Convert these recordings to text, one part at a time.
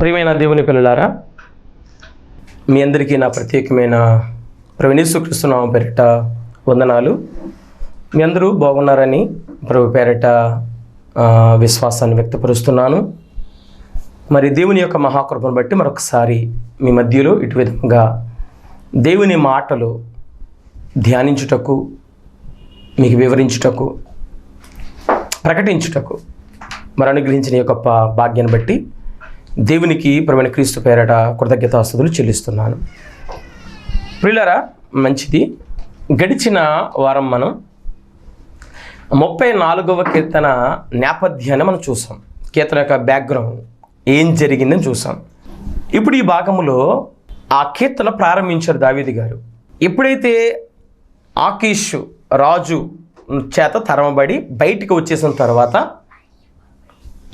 ప్రియమైన దేవుని పిల్లలారా మీ అందరికీ నా ప్రత్యేకమైన ప్రవీణేశ్వకృష్ణనామ పేరిట వందనాలు. మీ అందరూ బాగున్నారని ప్రభు పేరిట విశ్వాసాన్ని వ్యక్తపరుస్తున్నాను. మరి దేవుని యొక్క మహాకృపను బట్టి మరొకసారి మీ మధ్యలో ఇటు విధంగా దేవుని మాటలు ధ్యానించుటకు మీకు వివరించుటకు ప్రకటించుటకు మరి అనుగ్రహించిన యొక్క భాగ్యాన్ని బట్టి దేవునికి ప్రమైన క్రీస్తు పేరట కృతజ్ఞతాస్తుతులు చెల్లిస్తున్నాను. ప్రియులరా మంచిది. గడిచిన వారం మనం ముప్పై నాలుగవ కీర్తన నేపథ్యాన్ని మనం చూసాం. కీర్తన యొక్క బ్యాక్గ్రౌండ్ ఏం జరిగిందని చూసాం. ఇప్పుడు ఈ భాగంలో ఆ కీర్తన ప్రారంభించారు దావీది గారు. ఎప్పుడైతే ఆకీష్ రాజు చేత తరమబడి బయటికి వచ్చేసిన తర్వాత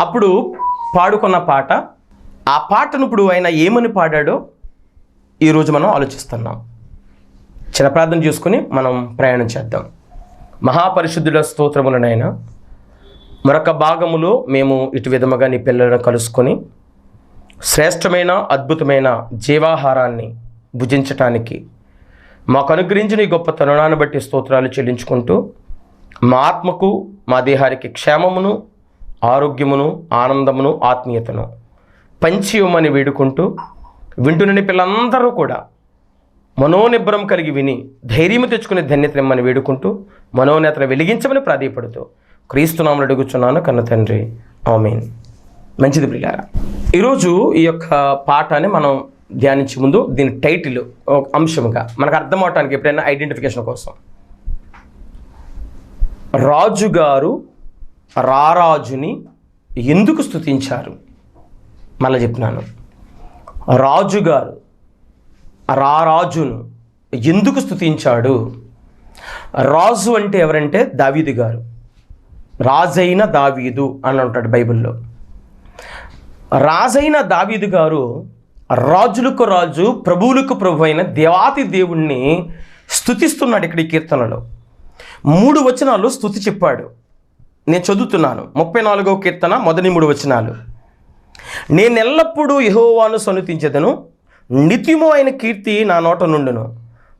అప్పుడు పాడుకున్న పాట ఆ పాటను ఇప్పుడు ఆయన ఏమని పాడాడో ఈరోజు మనం ఆలోచిస్తున్నాం. చిన్న ప్రార్థన చేసుకుని మనం ప్రయాణం చేద్దాం. మహాపరిశుద్ధుల స్తోత్రములనైనా మరొక భాగములో మేము ఇటు విధముగా నీ పిల్లలను కలుసుకొని శ్రేష్టమైన అద్భుతమైన జీవాహారాన్ని భుజించటానికి మాకు అనుగ్రహించిన ఈ గొప్ప తరుణాన్ని బట్టి స్తోత్రాలు చెల్లించుకుంటూ మా ఆత్మకు మా దేహానికి క్షేమమును ఆరోగ్యమును ఆనందమును ఆత్మీయతను పంచియమని వేడుకుంటూ వింటున్న పిల్లలందరూ కూడా మనోనిబ్బరం కలిగి విని ధైర్యము తెచ్చుకునే ధన్యతనిమ్మని వేడుకుంటూ మనోనేతను వెలిగించమని ప్రాధేయపడుతూ క్రీస్తునామలు అడుగుచున్నాను కన్న తండ్రి. ఆమెన్. మంచిది ప్రియారా ఈరోజు ఈ యొక్క పాఠాన్ని మనం ధ్యానించే ముందు దీని టైటిల్ ఒక అంశంగా మనకు అర్థం అవటానికి ఎప్పుడైనా ఐడెంటిఫికేషన్ కోసం. రాజుగారు రారాజుని ఎందుకు స్థుతించారు మళ్ళీ చెప్తున్నాను. రాజుగారు రారాజును ఎందుకు స్థుతించాడు రాజు అంటే ఎవరంటే దావీదు గారు. రాజైన దావీదు అని అంటాడు బైబిల్లో. రాజైన దావీదు గారు రాజులకు రాజు ప్రభువులకు ప్రభు అయిన దేవాతి దేవుణ్ణి స్థుతిస్తున్నాడు ఇక్కడ ఈ కీర్తనలో. మూడు వచనాలు స్థుతి చెప్పాడు. నేను చదువుతున్నాను. ముప్పై నాలుగో కీర్తన మొదటి మూడు వచనాలు. నేను ఎల్లప్పుడూ యహోవాను సనుతించదను నిత్యము అయిన కీర్తి నా నోట నుండును.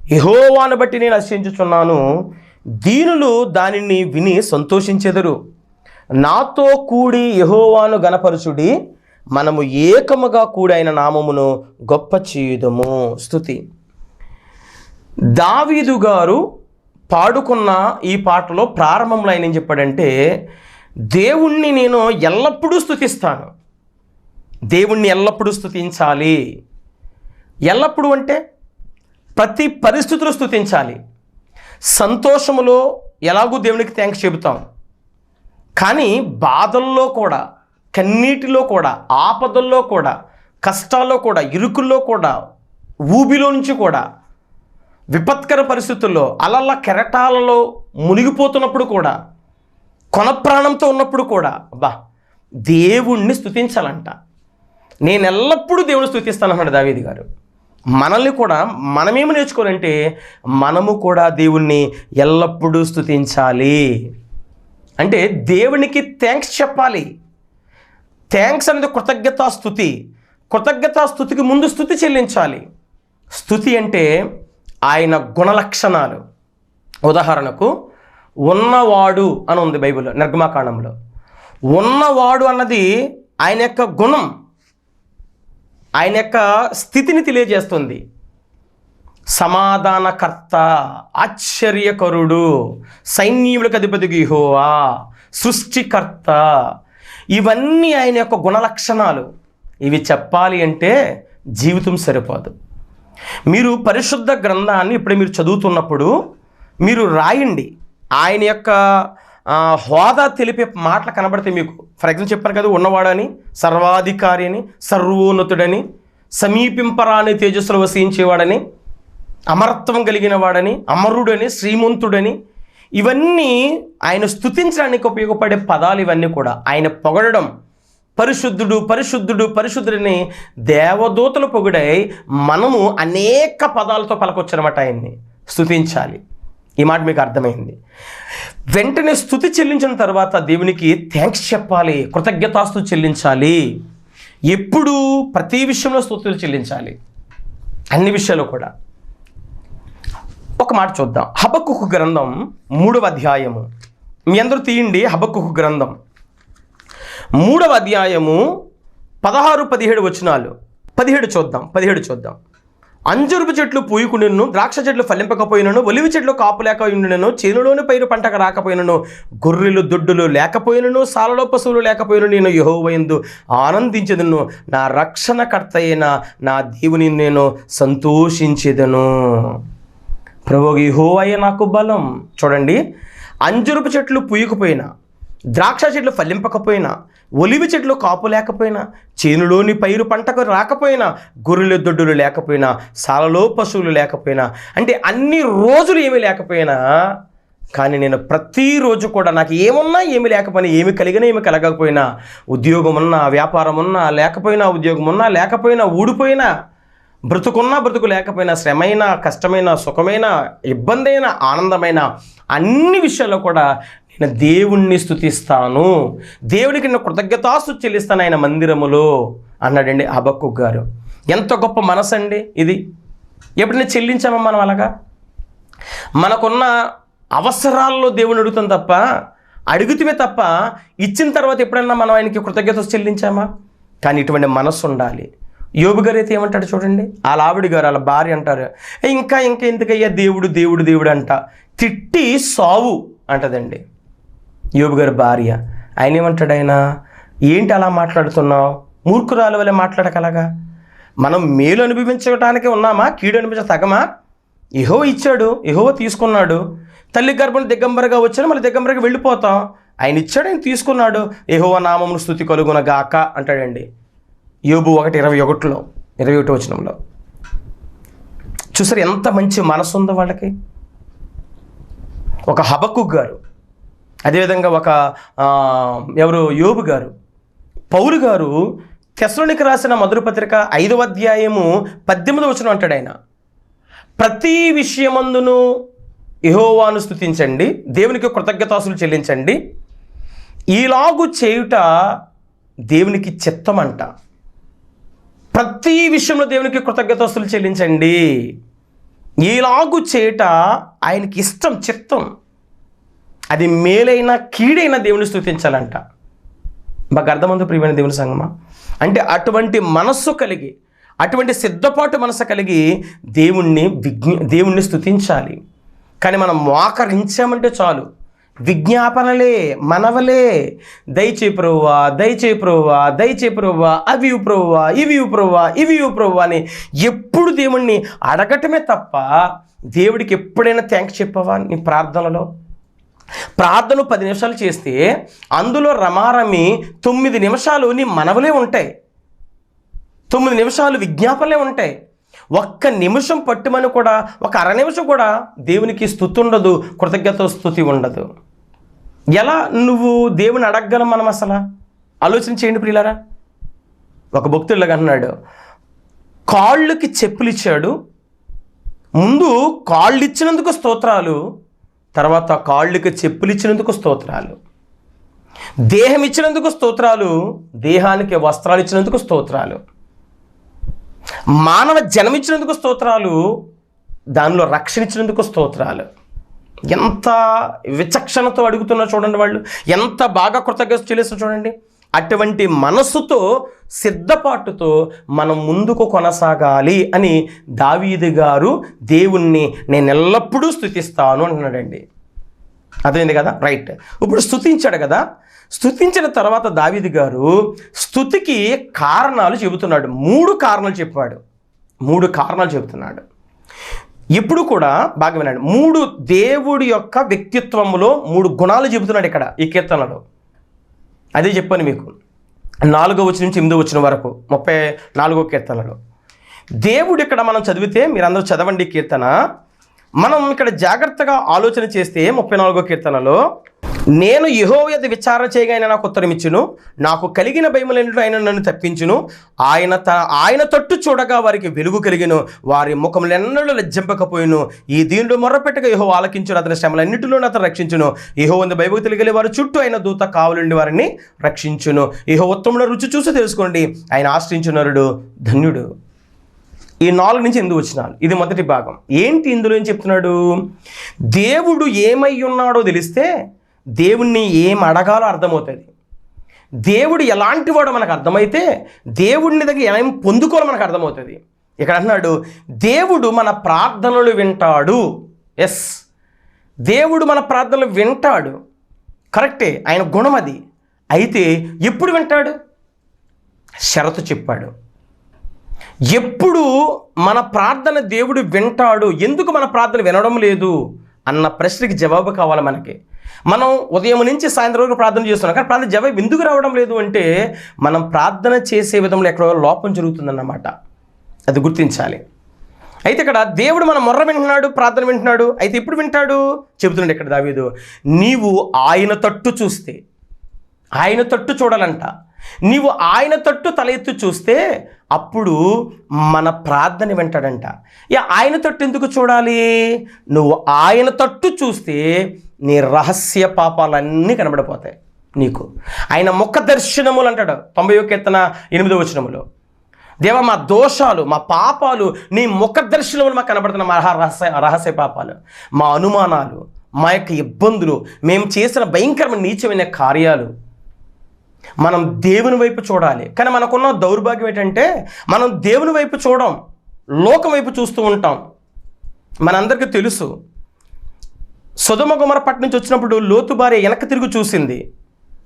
యహోవాను బట్టి నేను హర్షించుచున్నాను దీనులు దానిని విని సంతోషించెదరు. నాతో కూడి యహోవాను గణపరుచుడి మనము ఏకముగా కూడైన నామమును గొప్ప చేయుదము. స్థుతి దావీదు గారు పాడుకున్న ఈ పాటలో ప్రారంభంలో ఆయన ఏం చెప్పాడంటే దేవుణ్ణి నేను ఎల్లప్పుడూ స్థుతిస్తాను దేవుణ్ణి ఎల్లప్పుడూ స్థుతించాలి ఎల్లప్పుడూ అంటే ప్రతి పరిస్థితులు స్థుతించాలి సంతోషములో ఎలాగూ దేవునికి థ్యాంక్స్ చెబుతాం. కానీ బాధల్లో కూడా కన్నీటిలో కూడా ఆపదల్లో కూడా కష్టాల్లో కూడా ఇరుకుల్లో కూడా ఊబిలో నుంచి కూడా విపత్కర పరిస్థితుల్లో అలల్ల కెరటాలలో మునిగిపోతున్నప్పుడు కూడా కొన ప్రాణంతో ఉన్నప్పుడు కూడా బా దేవుణ్ణి స్థుతించాలంట నేను ఎల్లప్పుడూ దేవుని స్తుతిస్తానన్నాడు దావేది గారు. మనల్ని కూడా మనమేమి నేర్చుకోవాలంటే మనము కూడా దేవుణ్ణి ఎల్లప్పుడూ స్థుతించాలి అంటే దేవునికి థ్యాంక్స్ చెప్పాలి. థ్యాంక్స్ అనేది కృతజ్ఞతా స్థుతి కృతజ్ఞతా స్థుతికి ముందు స్థుతి చెల్లించాలి. స్థుతి అంటే ఆయన గుణలక్షణాలు. ఉదాహరణకు ఉన్నవాడు అని ఉంది బైబిల్లో నిర్గమాకాండంలో. ఉన్నవాడు అన్నది ఆయన యొక్క గుణం. ఆయన యొక్క స్థితిని తెలియజేస్తుంది. సమాధానకర్త ఆశ్చర్యకరుడు సైన్యములకు అధిపతి గిహోవా సృష్టికర్త. ఇవన్నీ ఆయన యొక్క గుణలక్షణాలు. ఇవి చెప్పాలి అంటే జీవితం సరిపోదు. మీరు పరిశుద్ధ గ్రంథాన్ని ఇప్పుడు మీరు చదువుతున్నప్పుడు మీరు రాయండి. ఆయన యొక్క హోదా తెలిపే మాటలు కనబడితే మీకు. ఫర్ ఎగ్జాంపుల్ చెప్పారు కదా ఉన్నవాడని సర్వాధికారి అని సర్వోన్నతుడని సమీపింపరాని తేజస్సులు వసించేవాడని అమరత్వం కలిగిన వాడని అమరుడని శ్రీమంతుడని ఇవన్నీ ఆయన స్థుతించడానికి ఉపయోగపడే పదాలు ఇవన్నీ కూడా. ఆయన పొగడడం పరిశుద్ధుడు పరిశుద్ధుడు పరిశుద్ధుడిని దేవదూతలు పొగిడై మనము అనేక పదాలతో పలకొచ్చనమాట ఆయన్ని. స్థుతించాలి ఈ మాట మీకు అర్థమైంది. వెంటనే స్థుతి చెల్లించిన తర్వాత దేవునికి థ్యాంక్స్ చెప్పాలి కృతజ్ఞతాస్తు చెల్లించాలి. ఎప్పుడు ప్రతి విషయంలో స్థుతులు చెల్లించాలి. అన్ని విషయాలు కూడా. ఒక మాట చూద్దాం. హబక్కు గ్రంథం మూడవ అధ్యాయము. మీ అందరూ తీయండి హబక్కు గ్రంథం. మూడవ అధ్యాయము పదహారు పదిహేడు వచనాలు. పదిహేడు చూద్దాం పదిహేడు చూద్దాం. అంజరుపు చెట్లు పూయుకుండినను ద్రాక్ష చెట్లు ఫలింపకపోయినను ఒలివి చెట్లు కాపు లేక ఉండినను చేనులోని పైరు పంటకు రాకపోయినను గొర్రెలు దొడ్డులు లేకపోయినను సాలలో పశువులు లేకపోయినను నేను యహోవయందు ఆనందించదును. నా రక్షణకర్త అయిన నా దేవుని నేను సంతోషించేదను. ప్రభు యహోవయ్య నాకు బలం. చూడండి అంజరుపు చెట్లు పూయకపోయినా ద్రాక్ష చెట్లు ఫలింపకపోయినా ఒలివి చెట్లు కాపు లేకపోయినా చేనులోని పైరు పంటకు రాకపోయినా గొర్రెలు దొడ్డులు లేకపోయినా సాలలో పశువులు లేకపోయినా అంటే అన్ని రోజులు ఏమీ లేకపోయినా కానీ నేను ప్రతిరోజు కూడా నాకు ఏమున్నా ఏమి లేకపోయినా ఏమి కలిగినా ఏమి కలగకపోయినా ఉద్యోగం ఉన్నా వ్యాపారం ఉన్నా లేకపోయినా ఉద్యోగం ఉన్నా లేకపోయినా ఊడిపోయినా బ్రతుకున్నా బ్రతుకు లేకపోయినా శ్రమైన కష్టమైన సుఖమైన ఇబ్బందైన ఆనందమైన అన్ని విషయాల్లో కూడా నేను దేవుణ్ణి స్తుతిస్తాను. దేవుడికి నేను కృతజ్ఞతాస్తు చెల్లిస్తాను ఆయన మందిరములో అన్నాడండి అబక్కు గారు. ఎంత గొప్ప మనసు అండి ఇది. ఎప్పుడైనా చెల్లించామా మనం అలాగా? మనకున్న అవసరాల్లో దేవుని అడుగుతాం తప్ప అడుగుతుమే తప్ప ఇచ్చిన తర్వాత ఎప్పుడన్నా మనం ఆయనకి కృతజ్ఞత చెల్లించామా? కానీ ఇటువంటి మనస్సు ఉండాలి. యోబు గారు అయితే ఏమంటాడు చూడండి. వాళ్ళ ఆవిడ గారు వాళ్ళ భార్య అంటారు. ఇంకా ఇంకా ఎందుకయ్యా దేవుడు దేవుడు దేవుడు అంట. తిట్టి సావు అంటదండి. యోబు గారి భార్య. ఆయన ఏమంటాడు ఆయన ఏంటి అలా మాట్లాడుతున్నావు? మూర్ఖురాలు వల్ల మాట్లాడగలగా మనం మేలు అనుభవించడానికి ఉన్నామా? కీడు అనిపించ తగమా? ఇహో ఇచ్చాడు. ఇహో తీసుకున్నాడు. తల్లి గర్భం దిగంబరగా వచ్చాడు మళ్ళీ దిగంబరగా వెళ్ళిపోతాం. ఆయన ఇచ్చాడు ఆయన తీసుకున్నాడు. ఏహో నామమును స్థుతి కలుగున గాక అంటాడండి. యోబు ఒకటి ఇరవై ఒకటిలో ఇరవై ఒకటి వచనంలో. చూసారు ఎంత మంచి మనసు ఉందో వాళ్ళకి. ఒక హబక్కు గారు అదేవిధంగా ఒక ఎవరు యోబు గారు. పౌలు గారు తెసలోనికి రాసిన మధుర పత్రిక ఐదవ అధ్యాయము పద్దెనిమిది వచ్చిన అంటాడు ఆయన. ప్రతి విషయమందును యహోవాను స్థుతించండి దేవునికి కృతజ్ఞతాసులు చెల్లించండి. ఈలాగు చేయుట దేవునికి చిత్తమంట ప్రతి విషయంలో దేవునికి కృతజ్ఞతాస్తులు చెల్లించండి. ఈలాగు చేయుట ఆయనకి ఇష్టం చిత్తం. అది మేలైన కీడైన దేవుని స్థుతించాలంట మాకు అర్థమంది ప్రియమైన దేవుని సంగమా? అంటే అటువంటి మనస్సు కలిగి అటువంటి సిద్ధపాటు మనసు కలిగి దేవుణ్ణి విజ్ఞ దేవుణ్ణి స్థుతించాలి కానీ మనం మోకరించామంటే చాలు. విజ్ఞాపనలే మనవలే. దయచే ప్రభువా దయచే ప్రభువా దయచే ప్రభువా అవి ఇవ్వు ప్రభువా ఇవి ఇవ్వు ప్రభువా ఇవి ఇవ్వు ప్రభువా అని ఎప్పుడు దేవుణ్ణి అడగటమే తప్ప దేవుడికి ఎప్పుడైనా థ్యాంక్స్ చెప్పవా నీ ప్రార్థనలో? ప్రార్థన పది నిమిషాలు చేస్తే అందులో రమారమి తొమ్మిది నిమిషాలు నీ మనవలే ఉంటాయి. తొమ్మిది నిమిషాలు విజ్ఞాపనలే ఉంటాయి. ఒక్క నిమిషం పట్టుమని కూడా ఒక అర నిమిషం కూడా దేవునికి స్థుతి ఉండదు కృతజ్ఞత స్థుతి ఉండదు. ఎలా నువ్వు దేవుని అడగగలం మనం అసలు? ఆలోచన చేయండి ప్రియులారా. ఒక భక్తుడిలాగా అన్నాడు కాళ్ళకి చెప్పులు ఇచ్చాడు ముందు కాళ్ళు ఇచ్చినందుకు స్తోత్రాలు తర్వాత కాళ్ళకి చెప్పులు ఇచ్చినందుకు స్తోత్రాలు. దేహం ఇచ్చినందుకు స్తోత్రాలు దేహానికి వస్త్రాలు ఇచ్చినందుకు స్తోత్రాలు. మానవ జన్మించినందుకు స్తోత్రాలు దానిలో రక్షణ ఇచ్చినందుకు స్తోత్రాలు. ఎంత విచక్షణతో అడుగుతున్నారు చూడండి వాళ్ళు ఎంత బాగా కృతజ్ఞత చెల్లిస్తున్నారు చూడండి. అటువంటి మనస్సుతో సిద్ధపాటుతో మనం ముందుకు కొనసాగాలి అని దావీదు గారు దేవుణ్ణి నేను ఎల్లప్పుడూ స్థుతిస్తాను అంటున్నాడండి. అర్థమైంది కదా? రైట్. ఇప్పుడు స్థుతించాడు కదా? స్థుతించిన తర్వాత దావీది గారు స్థుతికి కారణాలు చెబుతున్నాడు. మూడు కారణాలు చెప్పాడు. మూడు కారణాలు చెబుతున్నాడు. ఇప్పుడు కూడా బాగా వినండి. మూడు దేవుడి యొక్క వ్యక్తిత్వంలో మూడు గుణాలు చెబుతున్నాడు ఇక్కడ ఈ కీర్తనలో. అదే చెప్పాను మీకు. నాలుగో వచ్చిన నుంచి ఎనిమిదో వచ్చిన వరకు ముప్పై నాలుగో కీర్తనలో. దేవుడు ఇక్కడ మనం చదివితే మీరందరూ చదవండి కీర్తన. మనం ఇక్కడ జాగ్రత్తగా ఆలోచన చేస్తే ముప్పై నాలుగో కీర్తనలో నేను యెహోవా విచారణ చేయగా ఆయన నాకు ఉత్తరం ఇచ్చును. నాకు కలిగిన భయములన్నిటిలో ఆయన నన్ను తప్పించును? ఆయన త ఆయన తట్టు చూడగా వారికి వెలుగు కలిగిను. వారి ముఖములెన్నడూ లజ్జింపకపోయిను. ఈ దీనిలో మొర్రపెట్టగా యహో ఆలకించును. అతని శ్రమలన్నిటిలోనూ అతను రక్షించును. యహో వంద భయభక్తులు కలిగే వారు చుట్టూ ఆయన దూత కావలుండి వారిని రక్షించును. యహో ఉత్తముల రుచి చూసి తెలుసుకోండి. ఆయన ఆశ్రయించునరుడు ధన్యుడు. ఈ నాలుగు నుంచి ఎందుకు వచ్చినాను ఇది మొదటి భాగం. ఏంటి ఇందులో ఏం చెప్తున్నాడు? దేవుడు ఏమై ఉన్నాడో తెలిస్తే దేవుణ్ణి ఏం అడగాలో అర్థమవుతుంది. దేవుడు ఎలాంటి వాడు మనకు అర్థమైతే దేవుడిని దగ్గర ఏం పొందుకోవాలో మనకు అర్థమవుతుంది. ఇక్కడ అంటున్నాడు దేవుడు మన ప్రార్థనలు వింటాడు. ఎస్ దేవుడు మన ప్రార్థనలు వింటాడు. కరెక్టే ఆయన గుణం అది. అయితే ఎప్పుడు వింటాడు? షరతు చెప్పాడు. ఎప్పుడు మన ప్రార్థన దేవుడు వింటాడు ఎందుకు మన ప్రార్థన వినడం లేదు అన్న ప్రశ్నకి జవాబు కావాలి మనకి. మనం ఉదయం నుంచి సాయంత్రం వరకు ప్రార్థన చేస్తున్నాం. కానీ ప్రార్థన జవాబు ఎందుకు రావడం లేదు అంటే మనం ప్రార్థన చేసే విధంలో ఎక్కడో లోపం జరుగుతుందన్నమాట. అది గుర్తించాలి. అయితే ఇక్కడ దేవుడు మన మొర్ర వింటున్నాడు ప్రార్థన వింటున్నాడు అయితే ఎప్పుడు వింటాడు? చెబుతున్నాడు ఇక్కడ దావీదు నీవు ఆయన తట్టు చూస్తే ఆయన తట్టు చూడాలంట. నీవు ఆయన తట్టు తల ఎత్తు చూస్తే అప్పుడు మన ప్రార్థన వింటాడంట. ఇక ఆయన తట్టు ఎందుకు చూడాలి? నువ్వు ఆయన తట్టు చూస్తే నీ రహస్య పాపాలన్నీ కనబడిపోతాయి నీకు. ఆయన ముఖ దర్శనములు అంటాడు. తొంభై ఒక ఎత్తన ఎనిమిదో వచనములో. దేవ మా దోషాలు మా పాపాలు నీ ముఖ దర్శనములు మాకు కనబడుతున్న మా రహస్య రహస్య పాపాలు. మా అనుమానాలు మా యొక్క ఇబ్బందులు మేము చేసిన భయంకరమైన నీచమైన కార్యాలు మనం దేవుని వైపు చూడాలి. కానీ మనకున్న దౌర్భాగ్యం ఏంటంటే మనం దేవుని వైపు చూడం లోకం వైపు చూస్తూ ఉంటాం. మనందరికీ తెలుసు సుధమకుమరపట్నం నుంచి వచ్చినప్పుడు లోతు భార్య వెనక తిరిగి చూసింది.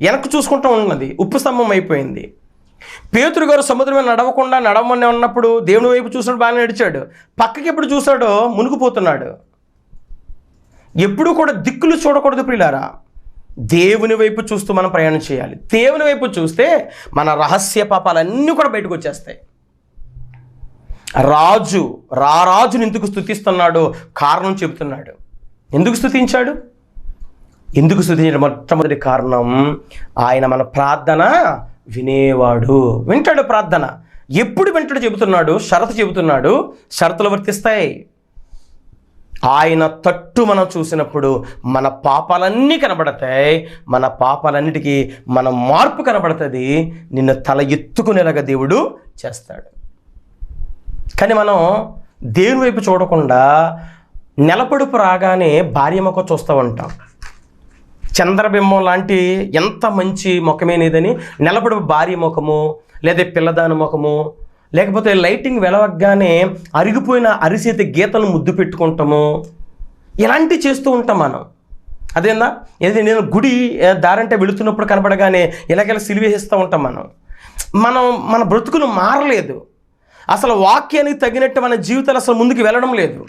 వెనక్కి చూసుకుంటూ ఉన్నది. ఉప్పు స్తంభం అయిపోయింది. పేతురు గారు సముద్రం నడవకుండా నడవమని ఉన్నప్పుడు దేవుని వైపు చూసినప్పుడు బాగానే నడిచాడు. పక్కకి ఎప్పుడు చూసాడో మునిగిపోతున్నాడు. ఎప్పుడూ కూడా దిక్కులు చూడకూడదు ప్రియులారా. దేవుని వైపు చూస్తూ మనం ప్రయాణం చేయాలి. దేవుని వైపు చూస్తే మన రహస్య పాపాలన్నీ కూడా బయటకు వచ్చేస్తాయి. రాజు రారాజుని ఎందుకు స్థుతిస్తున్నాడో కారణం చెబుతున్నాడు. ఎందుకు స్థుతించాడు ఎందుకు స్థుతించిన మొట్టమొదటి కారణం ఆయన మన ప్రార్థన వినేవాడు. వింటాడు ప్రార్థన. ఎప్పుడు వింటాడు చెబుతున్నాడు? షరతు చెబుతున్నాడు. షరతులు వర్తిస్తాయి. ఆయన తట్టు మనం చూసినప్పుడు మన పాపాలన్నీ కనబడతాయి. మన పాపాలన్నిటికీ మన మార్పు కనబడుతుంది. నిన్ను తల ఎత్తుకునేలాగా దేవుడు చేస్తాడు. కానీ మనం దేవుని వైపు చూడకుండా నెలపడుపు రాగానే భార్య మొక్క చూస్తూ ఉంటాం చంద్రబింబం లాంటి ఎంత మంచి ముఖమేనేదని నిలబడి భార్య ముఖము లేదా పిల్లదాని ముఖము లేకపోతే లైటింగ్ వెలవగానే అరిగిపోయిన అరిసేతి గీతలు ముద్దు పెట్టుకుంటాము. ఇలాంటివి చేస్తూ ఉంటాం మనం. అదేందా? ఏది నేను గుడి దారంటే వెళుతున్నప్పుడు కనపడగానే ఇలాగెలా సిలివేసేస్తూ ఉంటాం మనం. మనం మన బ్రతుకులు మారలేదు. అసలు వాక్యానికి తగినట్టు మన జీవితాలు అసలు ముందుకు వెళ్ళడం లేదు.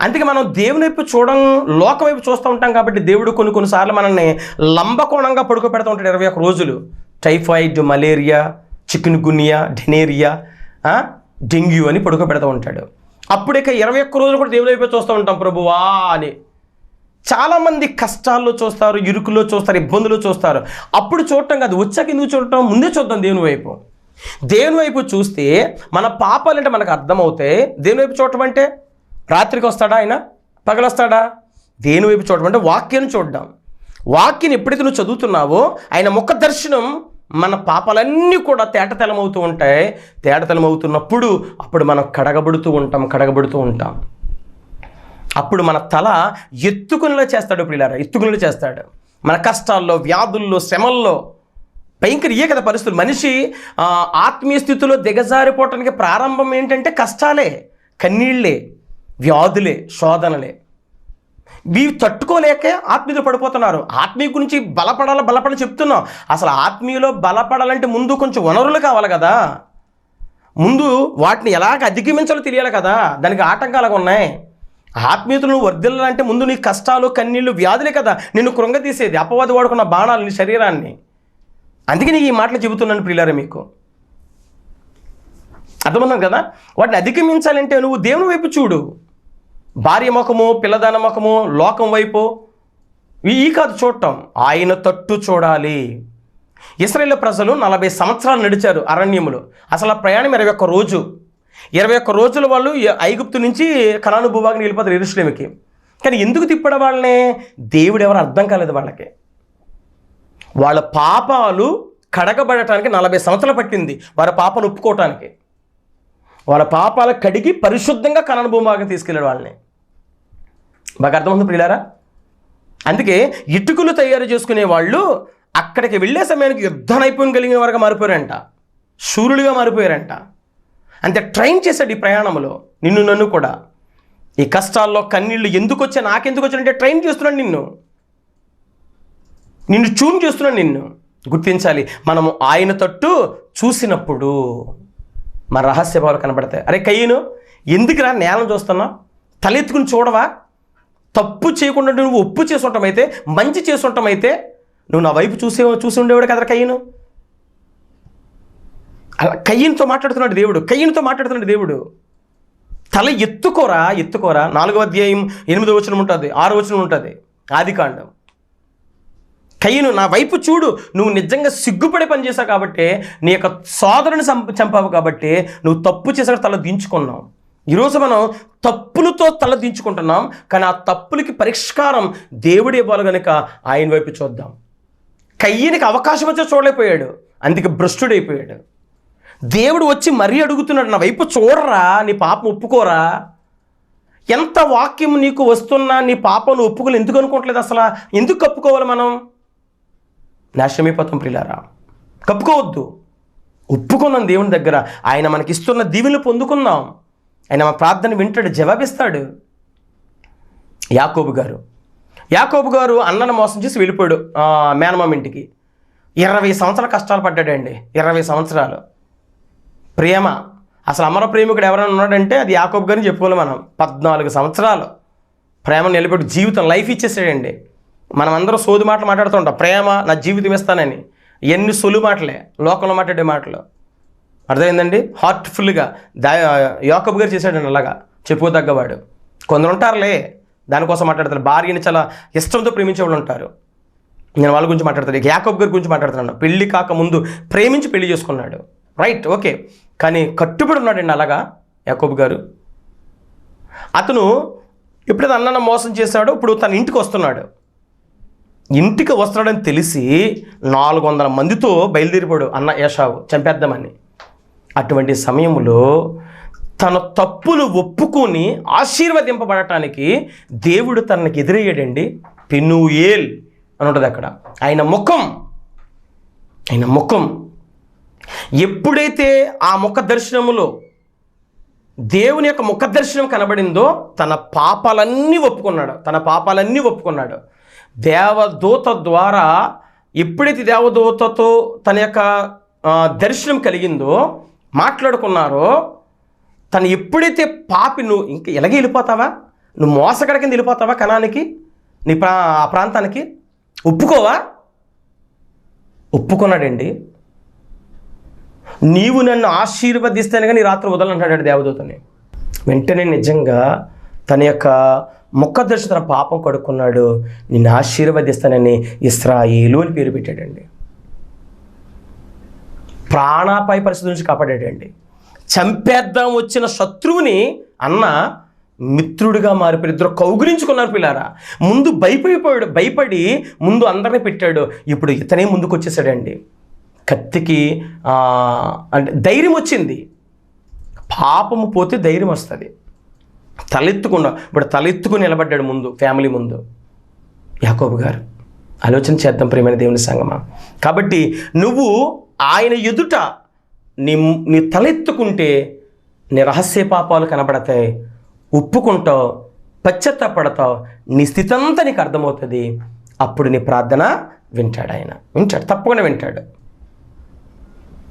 అందుకే మనం దేవుని వైపు చూడడం లోకం వైపు చూస్తూ ఉంటాం కాబట్టి దేవుడు కొన్ని కొన్నిసార్లు మనల్ని లంబకోణంగా పడుకోబెడతా ఉంటాడు ఇరవై ఒక్క రోజులు. Typhoid malaria chikungunya diarrhoea dengue అని పడుకోబెడతా ఉంటాడు. అప్పుడు ఇక ఇరవై ఒక్క రోజులు కూడా దేవుని వైపు చూస్తూ ఉంటాం ప్రభువా అని. చాలామంది కష్టాల్లో చూస్తారు ఇరుకులో చూస్తారు ఇబ్బందులు చూస్తారు. అప్పుడు చూడటం కాదు వచ్చాక ఎందుకు చూడటం? ముందే చూద్దాం దేవుని వైపు. దేవుని వైపు చూస్తే మన పాపాలంటే మనకు అర్థమవుతాయి. దేవుని వైపు చూడటం అంటే రాత్రికి వస్తాడా ఆయన? పగలొస్తాడా? దేని వైపు చూడడం అంటే వాక్యాన్ని చూడడం. వాక్యం ఎప్పుడైతే నువ్వు చదువుతున్నావో ఆయన ముఖ దర్శనం మన పాపాలన్నీ కూడా తేటతెలమవుతూ ఉంటాయి. తేటతెలమవుతున్నప్పుడు అప్పుడు మనం కడగబడుతూ ఉంటాం కడగబడుతూ ఉంటాం. అప్పుడు మన తల ఎత్తుకునేలా చేస్తాడు ప్రియులారా ఎత్తుకునేలా చేస్తాడు. మన కష్టాల్లో వ్యాధుల్లో శ్రమల్లో భయంకర ఇయే కదా పరిస్థితులు. మనిషి ఆత్మీయ స్థితిలో దిగజారిపోవటానికి ప్రారంభం ఏంటంటే కష్టాలే కన్నీళ్ళే. వ్యాధులే శోధనలే. వీవి తట్టుకోలేక ఆత్మీయులు పడిపోతున్నారు. ఆత్మీయ గురించి బలపడాలి బలపడాలి చెప్తున్నాం. అసలు ఆత్మీయలో బలపడాలంటే ముందు కొంచెం వనరులు కావాలి కదా. ముందు వాటిని ఎలాగ అధిగమించాలో తెలియాలి కదా. దానికి ఆటంకాలుగా ఉన్నాయి. ఆత్మీయతను వర్ధిల్లాలంటే ముందు నీ కష్టాలు కన్నీళ్ళు వ్యాధులే కదా. నిన్ను కృంగతీసేది అపవాది వాడుకున్న బాణాలు నీ శరీరాన్ని. అందుకే నీకు ఈ మాటలు చెబుతున్నాను ప్రియులారా మీకు. అర్థమవుతుంది కదా? వాటిని అధిగమించాలంటే నువ్వు దేవుని వైపు చూడు. భార్య ముఖము పిల్లదాన ముఖము లోకం వైపు ఈ కాదు చూడటం. ఆయన తట్టు చూడాలి. ఇస్రాయేల్ ప్రజలు నలభై సంవత్సరాలు నడిచారు అరణ్యములు. అసలు ఆ ప్రయాణం ఇరవై ఒక్క రోజు. ఇరవై ఒక్క రోజుల వాళ్ళు ఐగుప్తు నుంచి కనాను భూభాగం వెళ్ళిపోతారు ఎరుశ్లేమికి కానీ ఎందుకు తిప్పడం వాళ్ళనే? దేవుడు ఎవరు అర్థం కాలేదు వాళ్ళకి. వాళ్ళ పాపాలు కడగబడటానికి నలభై సంవత్సరాలు పట్టింది వారి పాపను ఒప్పుకోవటానికి. వాళ్ళ పాపాలు కడిగి పరిశుద్ధంగా కనాను భూభాగం తీసుకెళ్ళాడు వాళ్ళని. బాగా అర్థమవుతుంది ప్రియులారా? అందుకే ఇటుకలు తయారు చేసుకునే వాళ్ళు అక్కడికి వెళ్ళే సమయానికి యుద్ధ నైపుణ్యం కలిగిన వారుగా మారిపోయారంట. శూరులుగా మారిపోయారంట. అంతే ట్రైన్ చేశాడు ఈ ప్రయాణంలో నిన్ను నన్ను కూడా. ఈ కష్టాల్లో కన్నీళ్ళు ఎందుకు వచ్చా నాకెందుకు వచ్చానంటే ట్రైన్ చేస్తున్నాను నిన్ను. నిన్ను చూన్ చేస్తున్నాను నిన్ను. గుర్తించాలి మనము ఆయన తట్టు చూసినప్పుడు మన రహస్య భావాలు కనబడతాయి. అరే కయ్యను ఎందుకురా నేలను చూస్తున్నావు? తలెత్తుకుని చూడవా? తప్పు చేయకుండా నువ్వు ఒప్పు చేసి మంచి చేసి నువ్వు నా వైపు చూసే చూసి ఉండేవాడు కదా కయ్యను. అలా కయ్యంతో మాట్లాడుతున్నాడు దేవుడు కయ్యంతో మాట్లాడుతున్నాడు దేవుడు. తల ఎత్తుకోరా ఎత్తుకోరా. నాలుగో అధ్యాయం ఎనిమిదో వచనం ఉంటుంది ఆరో వచనం ఉంటుంది ఆది కాండం. కయ్యను నా వైపు చూడు నువ్వు నిజంగా సిగ్గుపడే పని చేశావు కాబట్టి నీ యొక్క సోదరుని చంపావు కాబట్టి నువ్వు తప్పు చేసాక తల దించుకున్నావు. ఈరోజు మనం తప్పులతో తలదించుకుంటున్నాం కానీ ఆ తప్పులకి పరిష్కారం దేవుడు ఇవ్వాలి కనుక ఆయన వైపు చూద్దాం. కయ్యనికి అవకాశం వచ్చే చూడలేకపోయాడు. అందుకే భ్రష్టుడైపోయాడు. దేవుడు వచ్చి మరీ అడుగుతున్నాడు నా వైపు చూడరా నీ పాపం ఒప్పుకోరా? ఎంత వాక్యం నీకు వస్తున్నా నీ పాపను ఒప్పుకోలు ఎందుకు అనుకోవట్లేదు అసలు? ఎందుకు కప్పుకోవాలి మనం? నాశనమైపోతాం ప్రిలారా కప్పుకోవద్దు. ఒప్పుకున్నాం దేవుని దగ్గర. ఆయన మనకి ఇస్తున్న దీవెనలు పొందుకుందాం. ఆయన మా ప్రార్థన వింటాడు జవాబిస్తాడు. యాకోబు గారు. యాకోబు గారు అన్నను మోసం చేసి వెళ్ళిపోయాడు మేనమామ ఇంటికి. ఇరవై సంవత్సరాల కష్టాలు పడ్డాడండి ఇరవై సంవత్సరాలు. ప్రేమ అసలు అమర ప్రేమికుడు ఎవరైనా ఉన్నాడంటే అది యాకోబు గారిని చెప్పుకోవాలి మనం. పద్నాలుగు సంవత్సరాలు ప్రేమ నిలబెట్టి జీవితం లైఫ్ ఇచ్చేసాడండి. మనం అందరం సోది మాటలు మాట్లాడుతుంటాం ప్రేమ నా జీవితం ఇస్తానని. ఎన్ని సొలు మాటలే లోకంలో మాట్లాడే మాటలు. అర్థమైందండి? హార్ట్ఫుల్గా దా యాకబ్ గారు చేశాడండి అలాగా. చెప్పుకోదగ్గవాడు. కొందరు ఉంటారులే దానికోసం మాట్లాడతారు. భార్యని చాలా ఇష్టంతో ప్రేమించే వాళ్ళు ఉంటారు. నేను వాళ్ళ గురించి మాట్లాడతాను. యాకబ్ గారి గురించి మాట్లాడుతున్నాను. పెళ్ళి కాక ముందు ప్రేమించి పెళ్ళి చేసుకున్నాడు. రైట్ ఓకే కానీ కట్టుబడి ఉన్నాడండి అలాగా యాకబ్ గారు. అతను ఎప్పుడైతే అన్నన్న మోసం చేశాడో ఇప్పుడు తన ఇంటికి వస్తున్నాడు. ఇంటికి వస్తున్నాడని తెలిసి నాలుగు వందల మందితో బయలుదేరిపోడు అన్న ఏషావు. చంపేద్దామని. అటువంటి సమయంలో తన తప్పులు ఒప్పుకొని ఆశీర్వదింపబడటానికి దేవుడు తనకి ఎదురయ్యాడండి. పెనుయేల్ అని ఉంటుంది అక్కడ. ఆయన ముఖం. ఆయన ముఖం. ఎప్పుడైతే ఆ ముఖ దర్శనములో దేవుని యొక్క ముఖ దర్శనం కనబడిందో తన పాపాలన్నీ ఒప్పుకున్నాడు. తన పాపాలన్నీ ఒప్పుకున్నాడు. దేవదూత ద్వారా ఎప్పుడైతే దేవదూతతో తన యొక్క దర్శనం కలిగిందో మాట్లాడుకున్నారో తను ఎప్పుడైతే పాపి నువ్వు ఇంకా ఎలాగే వెళ్ళిపోతావా? నువ్వు మోసగడ కింద వెళ్ళిపోతావా కణానికి? నీ ప్రా ఆ ప్రాంతానికి? ఒప్పుకోవా? ఒప్పుకున్నాడండి. నీవు నన్ను ఆశీర్వదిస్తేనే కానీ రాత్రి వదలంటాడు దేవదూతని. వెంటనే నిజంగా తన యొక్క ముఖ తన పాపం కడుక్కున్నాడు. నిన్ను ఆశీర్వదిస్తానని ఇస్రాయిలు అని పేరు పెట్టాడండి. ప్రాణాపాయ పరిస్థితి నుంచి కాపాడాడండి చంపేద్దాం వచ్చిన శత్రువుని అన్న మిత్రుడిగా మారిపోయి ఇద్దరు కౌగులించుకున్నారు పిల్లారా. ముందు భయపడిపోయాడు. భయపడి ముందు అందరిని పెట్టాడు. ఇప్పుడు ఇతనే ముందుకు వచ్చేసాడండి. కత్తికి అంటే ధైర్యం వచ్చింది. పాపము పోతే ధైర్యం వస్తుంది. తలెత్తుకుండా ఇప్పుడు తలెత్తుకుని నిలబడ్డాడు ముందు ఫ్యామిలీ ముందు. యాకోబు గారు. ఆలోచన చేద్దాం ప్రియమైన దేవుని సంగమా. కాబట్టి నువ్వు ఆయన ఎదుట నీ నీ తలెత్తుకుంటే నీ రహస్య పాపాలు కనబడతాయి ఒప్పుకుంటావు పశ్చాత్తాపడతావు నీ స్థితి అంతా నీకు అర్థమవుతుంది. అప్పుడు నీ ప్రార్థన వింటాడు ఆయన. వింటాడు తప్పకుండా వింటాడు.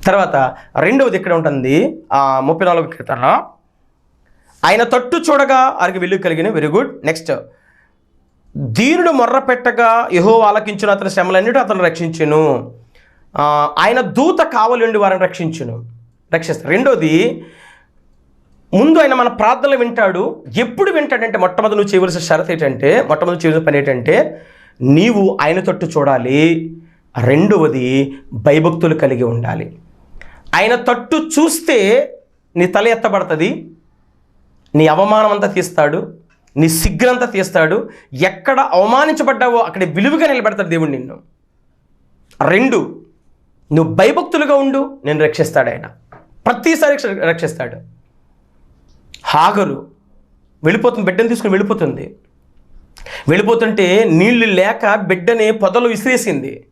తర్వాత రెండవది ఇక్కడ ఉంటుంది ఆ ముప్పై నాలుగు కీర్తన ఆయన తట్టు చూడగా ఆయనకి వెలుగు కలిగిన వెరీ గుడ్ నెక్స్ట్ దీనుడు మొర్రపెట్టగా యహో ఆలకించును అతని శ్రమలన్నిటి అతను రక్షించును. ఆయన దూత కావలుండి వారిని రక్షించును. రక్షిస్తారు. రెండోది ముందు ఆయన మన ప్రార్థనలు వింటాడు. ఎప్పుడు వింటాడంటే మొట్టమొదటి నువ్వు చేయవలసిన షరత్ ఏంటంటే మొట్టమొదటి చేయవలసిన పని ఏంటంటే నీవు ఆయన తట్టు చూడాలి. రెండవది భయభక్తులు కలిగి ఉండాలి. ఆయన తట్టు చూస్తే నీ తల ఎత్తబడుతుంది నీ అవమానం అంతా తీస్తాడు. నీ సిగ్గునంతా తీస్తాడు. ఎక్కడ అవమానించబడ్డావో అక్కడ విలువగా నిలబెడతాడు దేవుడు నిన్ను. రెండు నువ్వు భయభక్తులుగా ఉండు నేను రక్షిస్తాడు ఆయన. ప్రతిసారి రక్షిస్తాడు. హాగరు వెళ్ళిపోతుంది బిడ్డను తీసుకుని వెళ్ళిపోతుంది. వెళ్ళిపోతుంటే నీళ్ళు లేక బిడ్డని పొదలు విసిరేసింది.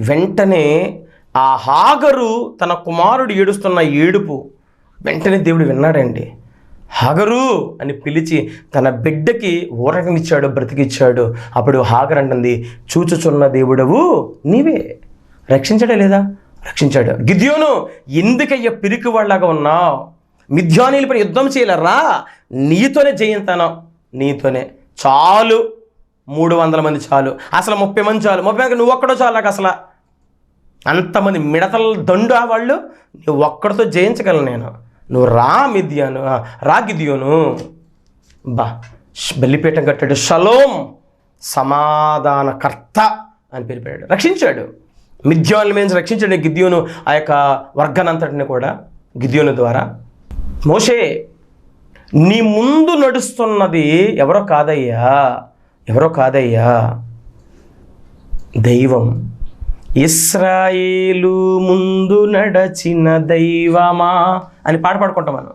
వెంటనే ఆ హాగరు తన కుమారుడు ఏడుస్తున్న ఏడుపు వెంటనే దేవుడు విన్నాడండి. హాగరు అని పిలిచి తన బిడ్డకి ఊరకనిచ్చాడు బ్రతికిచ్చాడు. అప్పుడు హాగర్ అంటుంది చూచుచున్న దేవుడవు నీవే. రక్షించడే లేదా? రక్షించాడు. గిద్యోను ఎందుకయ్య పిరికి వాళ్ళగా ఉన్నావు? మిథ్యానీలపై యుద్ధం చేయలేరా నీతోనే జయింతాను. నీతోనే. చాలు. మూడు వందల మంది చాలు. అసలు ముప్పై మంది చాలు. ముప్పై మంది నువ్వు ఒక్కడో చాలు నాకు అసలు. అంతమంది మిడతల దండు ఆ వాళ్ళు? నువ్వు ఒక్కడితో జయించగలను నేను. నువ్వు రా మిద్యాను ఆ, రా బా బెల్లిపేట బలిపీఠం కట్టాడు. షలోం సమాధానకర్త అని పేరు పెట్టాడు. రక్షించాడు. మిథ్యాన్ని మీద రక్షించాడు గిద్యోను ఆ యొక్క వర్గానంతటిని కూడా గిద్యోను ద్వారా. మోషే నీ ముందు నడుస్తున్నది ఎవరో కాదయ్యా? ఎవరో కాదయ్యా? దైవం. ఇస్రాయేలు ముందు నడచిన దైవమా? అని పాట పాడుకుంటాం మనం.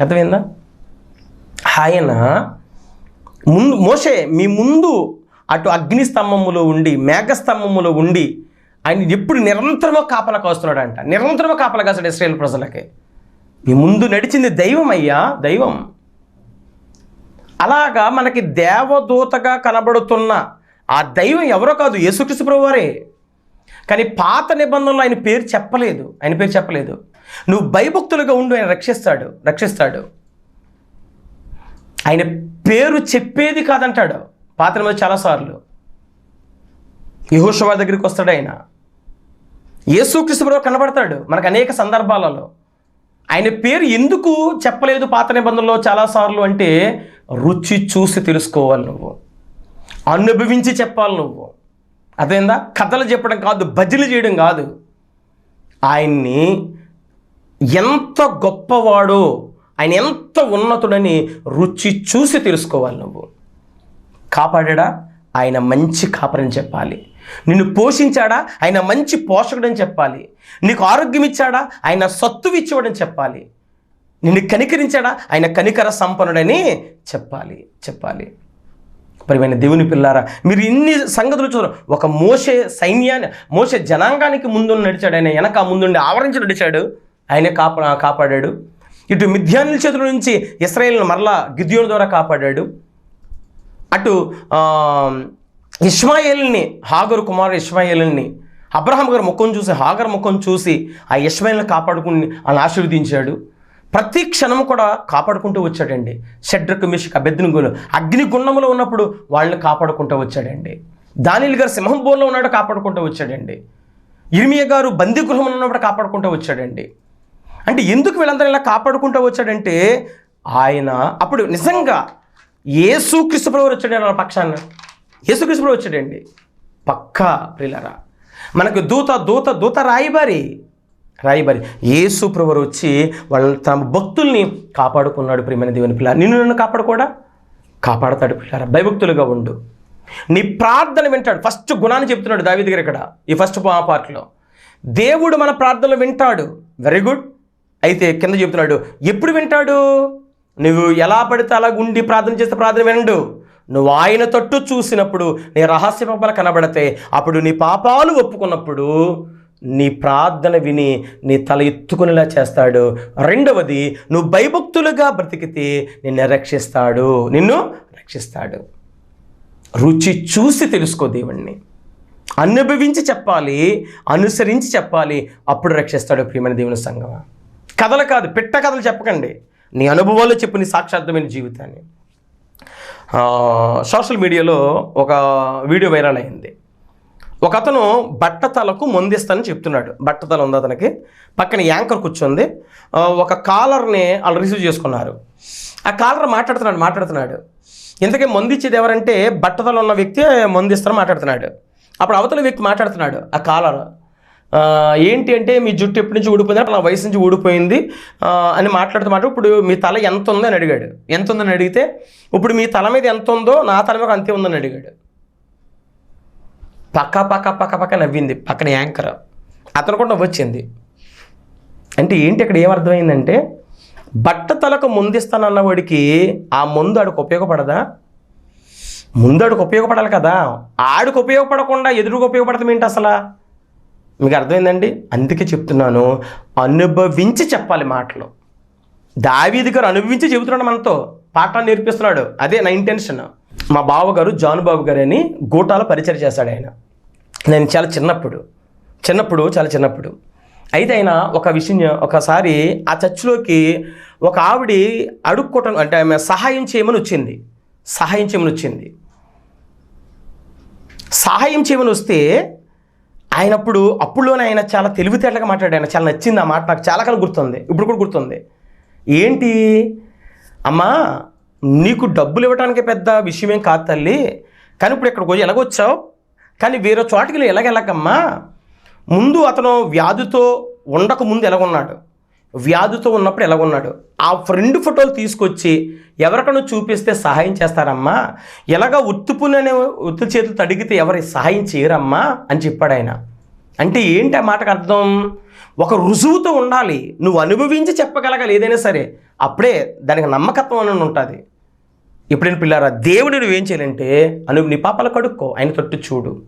అర్థమైందా? ఆయన ముందు మోషే మీ ముందు అటు అగ్నిస్తంభములో ఉండి మేఘస్తంభములో ఉండి ఆయన ఎప్పుడు నిరంతరమో కాపలా కాస్తున్నాడంట. నిరంతరమో కాపలా కాస్తాడు ఇస్రాయేల్ ప్రజలకి. మీ ముందు నడిచింది దైవం అయ్యా దైవం. అలాగా మనకి దేవదూతగా కనబడుతున్న ఆ దైవం ఎవరో కాదు యేసుక్రీస్తు ప్రభువారే. కానీ పాత నిబంధనలు ఆయన పేరు చెప్పలేదు. ఆయన పేరు చెప్పలేదు. నువ్వు భయభక్తులుగా ఉండు ఆయన రక్షిస్తాడు రక్షిస్తాడు. ఆయన పేరు చెప్పేది కాదంటాడు. పాత్ర మీద చాలాసార్లు. యహోషవా దగ్గరికి వస్తాడు ఆయన. యేసుక్రీస్తు కనబడతాడు మనకు అనేక సందర్భాలలో. ఆయన పేరు ఎందుకు చెప్పలేదు పాత నిబంధనలో చాలాసార్లు అంటే రుచి చూసి తెలుసుకోవాలి నువ్వు. అనుభవించి చెప్పాలి నువ్వు. అదేందా కథలు చెప్పడం కాదు బజ్జీలు చేయడం కాదు. ఆయన్ని ఎంత గొప్పవాడో ఆయన ఎంత ఉన్నతుడని రుచి చూసి తెలుసుకోవాలి నువ్వు. కాపాడా ఆయన మంచి కాపరని చెప్పాలి. నిన్ను పోషించాడా? ఆయన మంచి పోషకుడని చెప్పాలి. నీకు ఆరోగ్యం ఇచ్చాడా ఆయన సత్తువి ఇచ్చేవాడని చెప్పాలి. నిన్ను కనికరించాడా? ఆయన కనికర సంపన్నుడని చెప్పాలి. చెప్పాలి. పరిమైన దేవుని పిల్లారా మీరు ఇన్ని సంగతులు చూడరు. ఒక మోసే సైన్యాన్ని మోసే జనాంగానికి ముందు నడిచాడు. ఆయన వెనక ముందుండి ఆవరించి నడిచాడు. ఆయనే కాపా కాపాడాడు. ఇటు మిథ్యానుల చేతుల నుంచి ఇస్రాయేల్ను మరలా గిద్యోని ద్వారా కాపాడాడు. అటు ఇష్మాయిల్ని హాగరు కుమారు ఇష్మాయిల్ని అబ్రహాం గారు ముఖం చూసి హాగర్ ముఖం చూసి ఆ ఇష్మాయిల్ని కాపాడుకుని ఆయన ఆశీర్వదించాడు. ప్రతి క్షణం కూడా కాపాడుకుంటూ వచ్చాడండి. షడ్రకు మిషక్ అభ్యర్థినిగులు అగ్నిగుండంలో ఉన్నప్పుడు వాళ్ళని కాపాడుకుంటూ వచ్చాడండి. దానిల్ గారు సింహం బోన్లో ఉన్నాడు కాపాడుకుంటూ వచ్చాడండి. ఇర్మియ గారు బందీ గృహంలో ఉన్నప్పుడు కాపాడుకుంటూ వచ్చాడండి. అంటే ఎందుకు వీళ్ళందరూ ఇలా కాపాడుకుంటూ వచ్చాడంటే ఆయన అప్పుడు నిజంగా యేసుక్రీస్తు ప్రభు వచ్చాడు వాళ్ళ పక్షాన. యేసుక్రీస్తు ప్రభు వచ్చాడండి. పక్కా ప్రిలరా మనకు దూత దూత దూత రాయిబారి రాయిబారి. యేసు ప్రభు వచ్చి వాళ్ళ తమ భక్తుల్ని కాపాడుకున్నాడు ప్రియమైన దేవుని పిల్ల నిన్ను నన్ను కాపాడుకోడా? కాపాడతాడు పిల్లారా భయభక్తులుగా ఉండు. నీ ప్రార్థన వింటాడు. ఫస్ట్ గుణాన్ని చెప్తున్నాడు దావి దగ్గర ఇక్కడ ఈ ఫస్ట్ పార్ట్లో. దేవుడు మన ప్రార్థనలు వింటాడు. Very good. అయితే కింద చెప్తున్నాడు ఎప్పుడు వింటాడు? నువ్వు ఎలా పడితే అలా ఉండి ప్రార్థన చేస్తే ప్రార్థన వినడు. నువ్వు ఆయన తట్టు చూసినప్పుడు నీ రహస్య పాపాలు కనబడితే అప్పుడు నీ పాపాలు ఒప్పుకున్నప్పుడు నీ ప్రార్థన విని నీ తల ఎత్తుకునేలా చేస్తాడు. రెండవది నువ్వు భయభక్తులుగా బ్రతికితే నిన్ను రక్షిస్తాడు. నిన్ను రక్షిస్తాడు. రుచి చూసి తెలుసుకో దేవుణ్ణి. అనుభవించి చెప్పాలి అనుసరించి చెప్పాలి అప్పుడు రక్షిస్తాడు ప్రియమైన దేవుని సంగమా కథలు కాదు పిట్ట కథలు చెప్పకండి. నీ అనుభవాల్లో చెప్పు నీ సాక్షార్థమైన జీవితాన్ని. సోషల్ మీడియాలో ఒక వీడియో వైరల్ అయింది. ఒక అతను బట్టతలకు ముందిస్తానని చెప్తున్నాడు. బట్టతల ఉంది అతనికి? పక్కన యాంకర్ కూర్చుంది. ఒక కాలర్ని వాళ్ళు రిసీవ్ చేసుకున్నారు. ఆ కాలర్ మాట్లాడుతున్నాడు మాట్లాడుతున్నాడు. ఇంతకీ మందు ఇచ్చేది ఎవరంటే బట్టతలు ఉన్న వ్యక్తి మందు మాట్లాడుతున్నాడు. అప్పుడు అవతల వ్యక్తి మాట్లాడుతున్నాడు ఆ కాలర్. ఏంటి అంటే మీ జుట్టు ఎప్పటి నుంచి ఊడిపోయింది అంటే నా వయసు నుంచి ఊడిపోయింది అని మాట్లాడుతూ మాట ఇప్పుడు మీ తల ఎంత ఉందో అని అడిగాడు. ఎంత ఉందని అడిగితే ఇప్పుడు మీ తల మీద ఎంత ఉందో నా తల మీద అంతే ఉందని అడిగాడు. పక్క పక్క పక్క పక్క నవ్వింది. పక్కన యాంకర్. అతను కూడా నవ్వొచ్చింది. అంటే ఏంటి ఇక్కడ ఏమర్థమైందంటే బట్ట తలకు ముందిస్తానన్నవాడికి ఆ ముందు ఆడికి ఉపయోగపడదా? ముందు ఆడికి ఉపయోగపడాలి కదా. ఆడికి ఉపయోగపడకుండా ఎదురుకు ఉపయోగపడతాం ఏంటి అసలు? మీకు అర్థమైందండి? అందుకే చెప్తున్నాను అనుభవించి చెప్పాలి మాటలు. దావీది గారు అనుభవించి చెబుతున్నాడు మనతో పాఠాలు నేర్పిస్తున్నాడు. అదే నా ఇంటెన్షన్ మా బావగారు జాను బాబు గారు అని గూటాల పరిచయం చేశాడు ఆయన. నేను చాలా చిన్నప్పుడు చిన్నప్పుడు చాలా చిన్నప్పుడు. అయితే ఆయన ఒక విషయం ఒకసారి ఆ చర్చిలోకి ఒక ఆవిడ అడుక్కోవటం అంటే ఆమె సహాయం చేయమని వచ్చింది. సహాయం చేయమని వచ్చింది. సహాయం చేయమని వస్తే ఆయన అప్పుడు అప్పుడులోనే ఆయన చాలా తెలివితేటలుగా మాట్లాడాడు. ఆయన చాలా నచ్చింది ఆ మాట. నాకు చాలా కాలం గుర్తుంది. ఇప్పుడు కూడా గుర్తుంది. ఏంటి? అమ్మా నీకు డబ్బులు ఇవ్వడానికి పెద్ద విషయమేం కాదు తల్లి. కానీ ఇప్పుడు ఇక్కడికి పోయి ఎలాగొచ్చావు కానీ వేరే చోటికి వెళ్ళి ఎలాగెళ్ళకమ్మా ముందు అతను వ్యాధితో ఉండక ముందు ఎలాగున్నాడు వ్యాధితో ఉన్నప్పుడు ఎలాగున్నాడు ఆ ఫ్రెండ్ ఫోటోలు తీసుకొచ్చి ఎవరికైనా చూపిస్తే సహాయం చేస్తారమ్మా? ఎలాగ ఉత్తుపుననే ఉత్తు చేతులు తడిగితే ఎవరి సహాయం చేయరమ్మా? అని చెప్పాడు ఆయన. అంటే ఏంటి ఆ మాటకు అర్థం? ఒక రుజువుతో ఉండాలి. నువ్వు అనుభవించి చెప్పగలగాలి ఏదైనా సరే. అప్పుడే దానికి నమ్మకత్వం అని ఉంటుంది. ఇప్పుడైనా పిల్లారా దేవుడు నువ్వేం చేయాలంటే అను నీ పాపాలు కడుక్కో ఆయన తట్టు చూడు.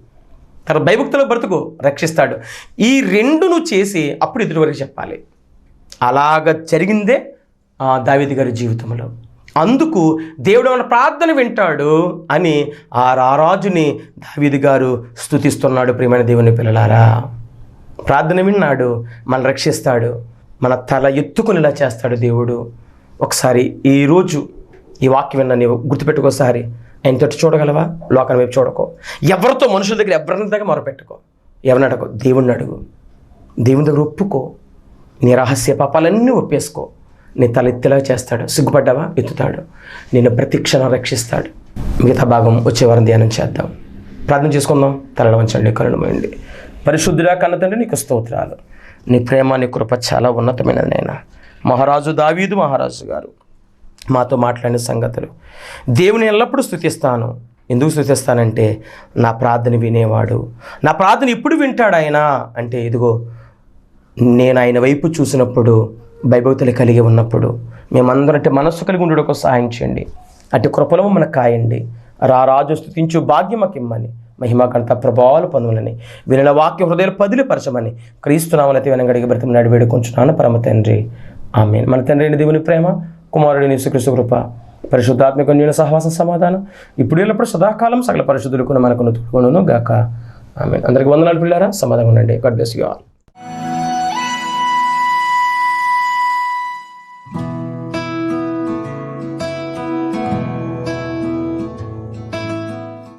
తర్వాత భయభక్తులో బ్రతుకు రక్షిస్తాడు. ఈ రెండు నువ్వు చేసి అప్పుడు ఎదురువరకు చెప్పాలి. అలాగ జరిగిందే ఆ, గారి జీవితంలో. అందుకు దేవుడు మన ప్రార్థన వింటాడు అని ఆ రారాజుని దావిది గారు స్థుతిస్తున్నాడు ప్రియమైన దేవుని పిల్లలారా. ప్రార్థన విన్నాడు మన రక్షిస్తాడు మన తల ఎత్తుకునేలా చేస్తాడు దేవుడు. ఒకసారి ఈరోజు ఈ వాక్యం విన్నా నీవు గుర్తుపెట్టుకోసారి ఆయన తోటి చూడగలవా? లోకం వైపు చూడకో. ఎవరితో మనుషుల దగ్గర ఎవరిని దగ్గర మొరపెట్టుకో. ఎవరిని అడగో దేవుణ్ణి అడుగు. దేవుని దగ్గర ఒప్పుకో. నీ రహస్య పాపాలన్నీ ఒప్పేసుకో. నీ తలెత్తిలా చేస్తాడు సిగ్గుపడ్డావా? ఎత్తుతాడు. నిన్ను ప్రతిక్షణం రక్షిస్తాడు. మిగతా భాగం వచ్చే వారం ధ్యానం చేద్దాం. ప్రార్థన చేసుకుందాం. తలలు వంచండి కరుణమైంది పరిశుద్ధుడా కన్న తండ్రి నీకు స్తోత్రాలు. నీ ప్రేమ నీ కృప చాలా ఉన్నతమైనది నాయన. మహారాజు దావీదు మహారాజు గారు మాతో మాట్లాడిన సంగతులు. దేవుని ఎల్లప్పుడూ స్థుతిస్తాను. ఎందుకు స్థుతిస్తానంటే నా ప్రార్థన వినేవాడు. నా ప్రార్థన ఇప్పుడు వింటాడు ఆయన? అంటే ఇదిగో నేను ఆయన వైపు చూసినప్పుడు భయభక్తులు కలిగి ఉన్నప్పుడు మేమందరం అంటే మనస్సు కలిగి ఉండడానికి సహాయం చేయండి. అటు కృపలము మనకు కాయండి. రా రాజు స్థుతించు భాగ్యమకిమ్మని మహిమాకంత ప్రభావాలు పొందులని వినిన వాక్య హృదయాలు పదిలిపరచమని. క్రీస్తునామలతి వెనగడికి బ్రతిమనాడు వేడుకుంటున్నాను పరమ తండ్రి. ఆమె మన తండ్రి దేవుని ప్రేమ కుమారుడిని శ్రీకృష్ణ కృప పరిశుద్ధాత్మక న్యూన సహవాసం సమాధానం ఇప్పుడు ఎల్లప్పుడు సదాకాలం సకల పరిశుద్ధులకు మనకు తోడుకొనును గాక. ఆమె అందరికి వందనాలు పిల్లారా? సమాధానం ఉండండి. God bless you all.